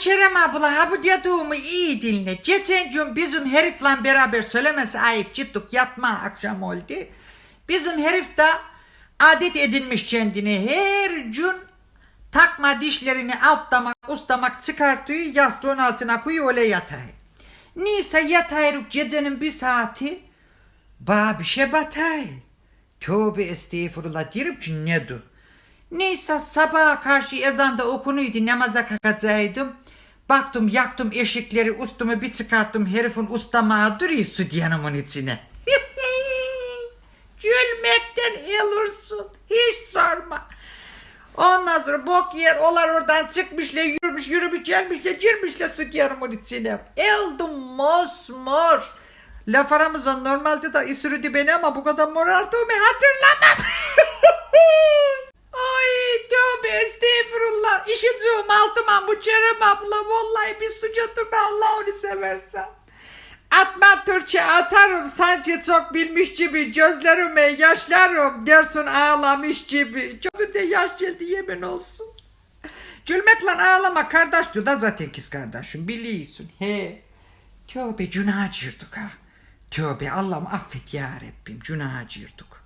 Kerem abla ha bu dediğimi iyi dinle. Geçen gün bizim herifle beraber söylemesi ayıp çıktık yatma akşam oldu. Bizim herif de adet edinmiş kendine her gün takma dişlerini altlamak ustamak çıkartıyor yastığın altına koyuyor öyle yatay. Neyse yatayırık gecenin bir saati Ba bir şey batay. Tövbe estağfurullah diyorum ki nedir? Neyse sabaha karşı ezanda okunuydu namaza kalkacaktım. Baktım yaktım eşikleri üstümü bir çıkarttım herifin ustamağı duruyor sütyanımın içine. Gülmekten ölürsün hiç sorma. Ondan sonra bok yer olar oradan çıkmışlar yürümüş yürümüş gelmişler girmişler sütyanımın içine. Eldim mosmor. Laf aramızda normalde de ısırdı beni ama bu kadar morardığımı hatırlamam. Ay tövbe estağfurullah. İşitiyorum altıma bu Cerem abla. Vallahi bir oturma Allah onu seversen. Atma Türkçe atarım sanki çok bilmiş gibi gözlerime yaşlarım dersin ağlamış gibi. Gözümde yaş geldi yemin olsun. Gülmekle ağlama kardeşti da zaten kız kardeşim biliyorsun. He. Tövbe günah girdik ha. Tövbe Allah'ım affet ya Rabbim günah girdik.